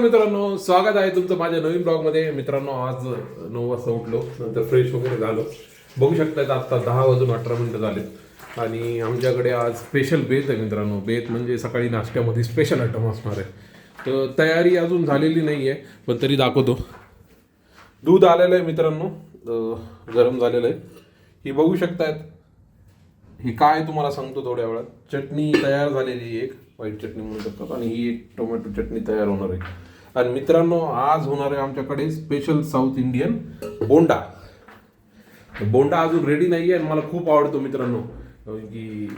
मित्रांनो स्वागत आहे तुमचं माझ्या नवीन ब्लॉगमध्ये. मित्रांनो आज नऊ वाजता उठलो नंतर फ्रेश वगैरे झालो. बघू शकतात आत्ता दहा वाजून अठरा मिनिटं झालेत. आणि आमच्याकडे आज स्पेशल बेत आहे मित्रांनो. बेत म्हणजे सकाळी नाश्त्यामध्ये स्पेशल आयटम असणार आहे. तर तयारी अजून झालेली नाही आहे पण तरी दाखवतो. दूध आलेलं आहे मित्रांनो गरम झालेलं आहे. ही बघू शकतायत. ही काय तुम्हाला सांगतो थोड्या वेळात. चटणी तयार झालेली एक. व्हाईट चटणी म्हणू शकतात. आणि ही एक टोमॅटो चटणी तयार होणार आहे. आणि मित्रांनो आज होणार आहे आमच्याकडे special South Indian bonda. Bonda अजून रेडी नाही आहे आणि मला खूप आवडतो मित्रांनो. की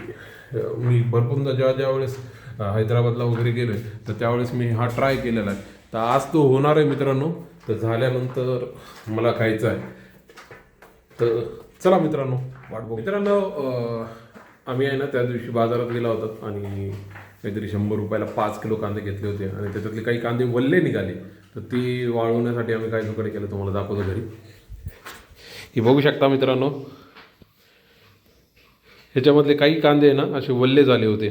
मी भरपूरदा ज्या ज्या वेळेस हैदराबादला वगैरे गेलोय तर त्यावेळेस मी हा ट्राय केलेला आहे. तर आज तो होणार आहे मित्रांनो. तर झाल्यानंतर मला खायचं आहे. तर चला मित्रांनो वाट बघू. मित्रांनो आम्ही आहे ना त्या दिवशी बाजारात गेला होता आणि काहीतरी शंभर रुपयाला पाच किलो कांदे घेतले होते आणि त्याच्यातले काही कांदे वल्ले निघाले. तर ती वाळवण्यासाठी आम्ही काय जुकडे केलं तुम्हाला दाखवतो घरी. ही बघू शकता मित्रांनो. ह्याच्यामधले काही कांदे आहे ना असे वल्ले झाले होते.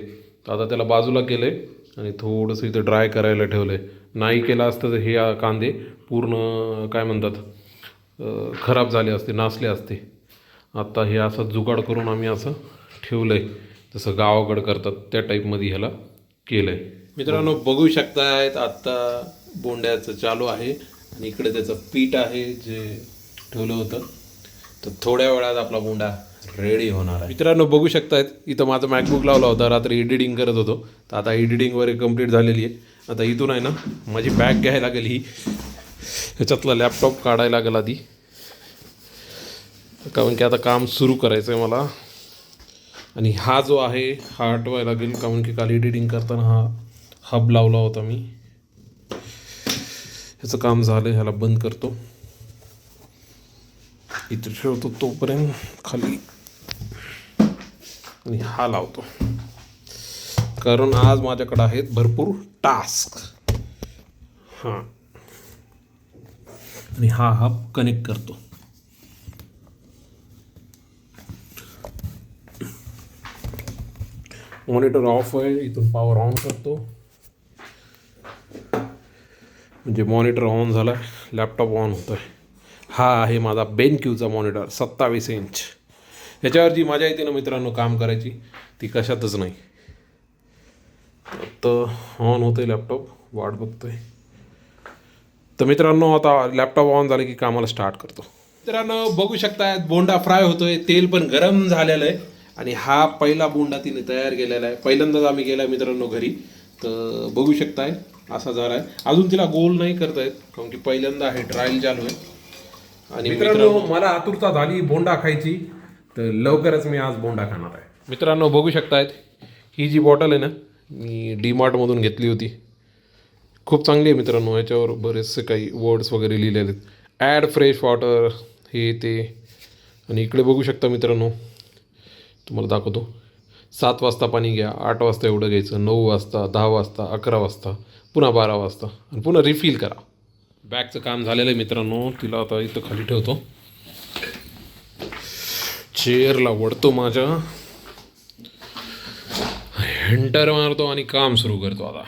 तर आता त्याला बाजूला केलं आहे आणि थोडंसं इथं ड्राय करायला ठेवलं आहे नाही केलं असतं तर हे कांदे पूर्ण काय म्हणतात खराब झाले असते नासले असते. आता हे असं जुगाड करून आम्ही असं ठेवलं आहे जसं गावाकडं करतात त्या टाईपमध्ये ह्याला केलं आहे मित्रांनो बघू शकतायत आत्ता बोंड्याचं चालू आहे आणि इकडे त्याचं पीठ आहे जे ठेवलं होतं. तर थोड्या वेळात आपला बोंडा रेडी होणार आहे. मित्रांनो बघू शकतायत इथं माझं मॅकबुक लावला होता रात्री एडिटिंग करत होतो. तर आता एडिटिंग वगैरे कंप्लीट झालेली आहे. आता इथून आहे ना माझी बॅग घ्यायला लागेल ही. ह्याच्यातला लॅपटॉप काढायला लागेल आधी. कारण की आता काम सुरू करायचं आहे मला. आणि हा जो आहे हा हटवायला लागेल कारण की काल एडिटिंग करताना हा हब लावला होता मी. ह्याचं काम झालं ह्याला बंद करतो. इथे ठेवतो तोपर्यंत खाली. आणि हा लावतो. कारण आज माझ्याकडे आहेत भरपूर टास्क हां. आणि हा हब कनेक्ट करतो. मॉनिटर ऑफ आहे इथून पॉवर ऑन करतो. म्हणजे मॉनिटर ऑन झाला लॅपटॉप ऑन होतो आहे हा आहे माझा बेनक्यूचा मॉनिटर सत्तावीस इंच याच्यावर जी मजा येते ना मित्रांनो काम करायची ती कशातच नाही. तर ऑन होतं आहे लॅपटॉप वाट बघतोय. तर मित्रांनो आता लॅपटॉप ऑन झालं की कामाला स्टार्ट करतो. मित्रांनो बघू शकताय बोंडा फ्राय होतोय तेल पण गरम झालेलं आहे. आणि हा पहिला बोंडा तिने तयार केलेला आहे. पहिल्यांदाच आम्ही गेला मित्रांनो घरी. तर बघू शकताय असा झाला आहे. अजून तिला गोल नाही करतायत कारण की पहिल्यांदा आहे ट्रायल चालू आहे. आणि मित्रांनो मला आतुरता झाली बोंडा खायची. तर लवकरच मी आज बोंडा खाणार आहे. मित्रांनो बघू शकतायत. ही जी बॉटल आहे ना मी डीमार्टमधून घेतली होती. खूप चांगली आहे मित्रांनो याच्यावर बरेचसे काही वर्ड्स वगैरे लिहिलेले आहेत. ॲड फ्रेश वॉटर हे ते. आणि इकडे बघू शकता मित्रांनो तुम्हाला दाखवतो. सात वाजता पाणी घ्या आठ वाजता एवढं घ्यायचं नऊ वाजता दहा वाजता अकरा वाजता पुन्हा बारा वाजता आणि पुन्हा रिफिल करा. बॅगचं काम झालेलं आहे मित्रांनो तिला आता इथं खाली ठेवतो. चेअरला वडतो माझ्या. हेंटर मारतो आणि काम सुरू करतो आता.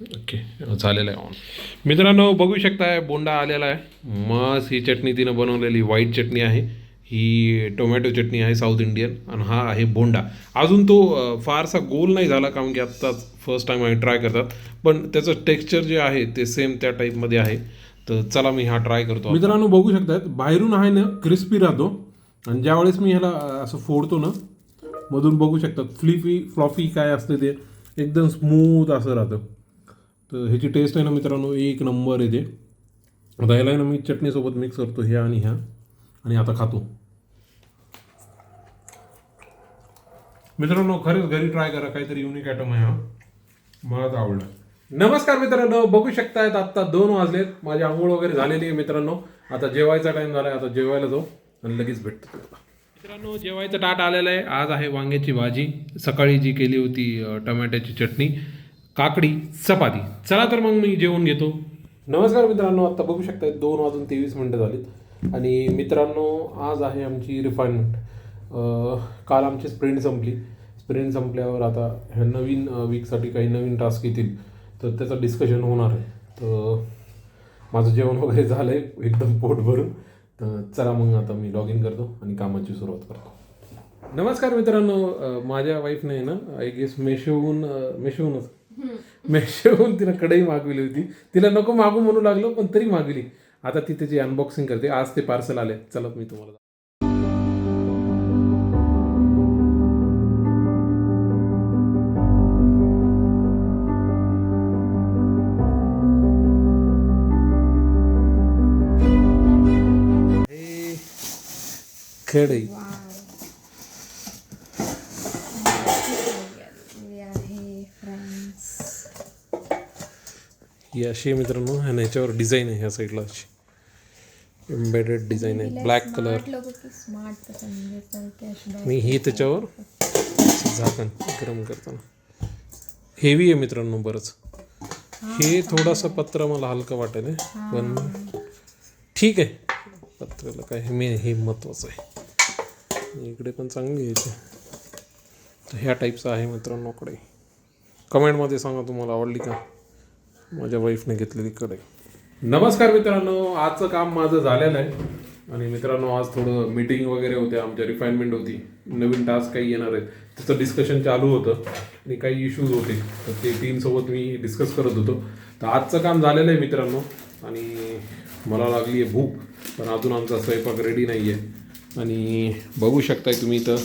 ओके झालेलं आहे. ऑन मित्रांनो बघू शकताय बोंडा आलेला आहे. मस्त ही चटणी तिनं बनवलेली. व्हाईट चटणी आहे. ही टोमॅटो चटणी आहे साऊथ इंडियन आणि हा आहे बोंडा. अजून तो फारसा गोल नाही झाला कारण की आत्ताच फर्स्ट टाईम आम्ही ट्राय करतात. पण त्याचं टेक्स्चर जे आहे ते सेम त्या टाईपमध्ये आहे. तर चला मी हा ट्राय करतो. मित्रांनो बघू शकतात बाहेरून आहे ना क्रिस्पी राहतो. आणि ज्यावेळेस मी ह्याला असं फोडतो ना मधून बघू शकतात फ्लिफी फ्लॉफी काय असते ते. एकदम स्मूथ असं राहतं. तर ह्याची टेस्ट आहे ना मित्रांनो एक नंबर येते आता ह्याला ना मी चटणीसोबत मिक्स करतो ह्या आणि ह्या. आणि आता खातो. मित्रांनो खरंच घरी ट्राय करा काहीतरी युनिक आयटम आहे हा. मला तर आवडला. नमस्कार मित्रांनो बघू शकतायत आत्ता दोन वाजलेत. माझी आंघोळ वगैरे झालेली आहे मित्रांनो. आता जेवायचा टाइम झाला आहे आता जेवायला जाऊ आणि लगेच भेटतो मित्रांनो जेवायचं ताट आलेलं आहे. आज आहे वांग्याची भाजी. सकाळी जी केली होती टमाट्याची चटणी. काकडी चपाती. चला तर मग मी जेवण घेतो. नमस्कार मित्रांनो आता बघू शकता दोन वाजून तेवीस मिनटं झालीत. आणि मित्रांनो आज आहे आमची रिफायनमेंट काल आमची स्प्रिंट संपली. स्प्रिंट संपल्यावर आता ह्या नवीन वीकसाठी काही नवीन टास्क येतील. तर त्याचं डिस्कशन होणार आहे. तर माझं जेवण वगैरे झालं आहे एकदम पोट भरून. तर चला मग आता मी लॉग इन करतो आणि कामाची सुरुवात करतो. नमस्कार मित्रांनो. माझ्या वाईफने ना आय गेस मेशोहून मेशोहूनच मेशोहून तिला कढई मागविली होती. तिला नको मागू म्हणू लागलो पण तरी मागविली. आता ती त्याची अनबॉक्सिंग करते. आज ते पार्सल आले. चला मी तुम्हाला कढई आहे फ्रेंड्स ही अशी आहे मित्रांनो आणि याच्यावर डिझाईन आहे ह्या साईडला अशी. एम्बेडेड डिझाईन आहे ब्लॅक कलर है मी ही त्याच्यावर झाकण गरम करताना. हेवी आहे मित्रांनो बरंच. हे थोडंसं पत्र मला हलकं वाटेल पण ठीक आहे. पत्राला काय हे मेन हे महत्त्वाचं आहे. इकडे पण चांगली आहे. तर ह्या टाईपचं आहे मित्रांनो कडे. कमेंटमध्ये सांगा तुम्हाला आवडली का? माझ्या वाईफने घेतलेली कडे नमस्कार मित्रांनो आजचं काम माझं झालेलं आहे. आणि मित्रांनो आज थोडं मीटिंग वगैरे होत्या आमच्या रिफाईनमेंट होती. नवीन टास्क काही येणार आहेत. त्याचं डिस्कशन चालू होतं. आणि काही इश्यूज होते. तर ते टीमसोबत मी डिस्कस करत होतो. तर आजचं काम झालेलं आहे मित्रांनो. आणि मला लागली आहे भूक पण अजून आमचा स्वयंपाक रेडी नाही आहे आणि बघू शकताय तुम्ही इथं.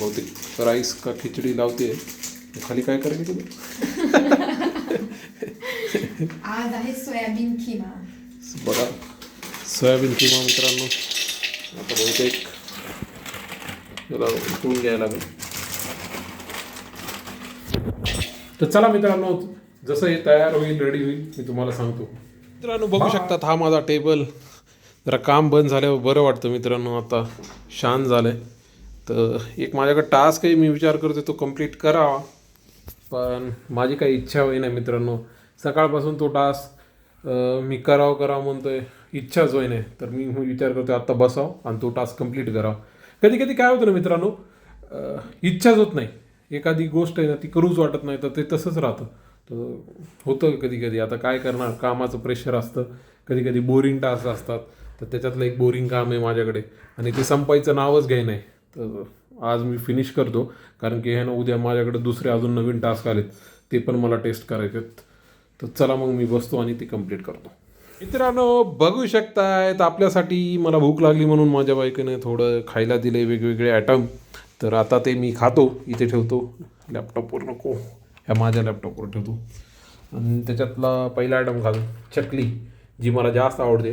बहुतेक राईस का खिचडी लावते खाली काय करायची? तुम्ही आज आहे सोयाबीन खिमा बघा. सोयाबीन किमा मित्रांनो. आता बहुतेक याला उकळून घ्यायला लागेल. तर चला मित्रांनो जसं हे तयार होईल रेडी होईल मी तुम्हाला सांगतो. मित्रांनो बघू शकतात हा माझा टेबल जरा काम बंद झाल्यावर बरं वाटतं मित्रांनो आता शांत झालंय. तर एक माझ्याकडे टास्क आहे मी विचार करतो तो कंप्लीट करावा. पण माझी काही इच्छा होईना मित्रांनो. सकाळपासून तो टास्क मी करावं करावं म्हणतोय इच्छाच होई नाही तर मी विचार करतोय आत्ता बसाव आणि तो टास्क कंप्लीट करावा. कधी कधी काय होतं ना मित्रांनो इच्छाच होत नाही. एखादी गोष्ट आहे ना ती करूच वाटत नाही तर ते तसंच राहतं. तर होतं कधी कधी. आता काय करणार? कामाचं प्रेशर असतं. कधी कधी बोरिंग टास्क असतात. तर त्याच्यातलं एक बोरिंग काम आहे माझ्याकडे. आणि ते संपायचं नावच घ्याय नाही. तर आज मी फिनिश करतो. कारण की हे ना उद्या माझ्याकडे दुसरे अजून नवीन टास्क आलेत. ते पण मला टेस्ट करायचे आहेत तर चला मग मी बसतो आणि ते कंप्लीट करतो. मित्रांनो बघू शकतायत आपल्यासाठी मला भूक लागली म्हणून माझ्या बायकोने थोडं खायला दिले वेगवेगळे ॲटम तर आता ते मी खातो इथे ठेवतो. लॅपटॉपवर नको. ह्या माझ्या लॅपटॉपवर ठेवतो. आणि त्याच्यातला पहिला ॲटम खातो चकली जी मला जास्त आवडते.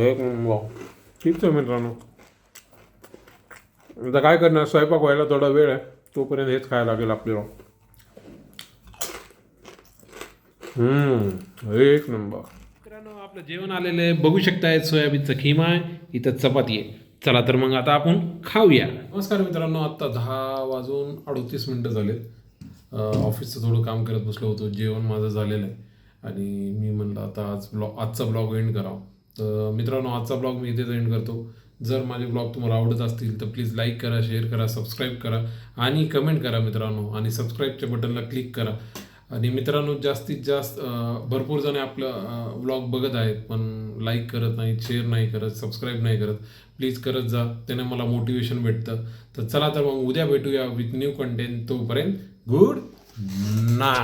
एक वाव ठीक आहे मित्रांनो. आता काय करणार? स्वयंपाक व्हायला थोडा वेळ आहे. तोपर्यंत हेच खायला लागेल आपल्याला हम्म एक नंबर मित्रांनो आपलं जेवण आलेलं आहे. बघू शकताय सोयाबीनचा खिमा आहे. इथं चपाती आहे. चला तर मग आता आपण खाऊया. नमस्कार मित्रांनो आत्ता दहा वाजून अडतीस मिनटं झाले ऑफिसचं थोडं काम करत बसलो होतो. जेवण माझं झालेलं आहे. आणि मी म्हणलं आता आज ब्लॉग आजचा ब्लॉग एंड करावा. तर मित्रांनो आजचा ब्लॉग मी इथेच एंड करतो. जर माझे ब्लॉग तुम्हाला आवडत असतील तर प्लीज लाईक करा शेअर करा सबस्क्राईब करा आणि कमेंट करा मित्रांनो. आणि सबस्क्राईबच्या बटनला क्लिक करा. आणि मित्रांनो जास्तीत जास्त भरपूर जण आपलं व्लॉग बघत आहेत पण लाईक करत नाहीत शेअर नाही करत सबस्क्राईब नाही करत. प्लीज करत जा त्याने मला मोटिवेशन भेटतं. तर चला तर मग उद्या भेटूया विथ न्यू कंटेंट तोपर्यंत गुड ना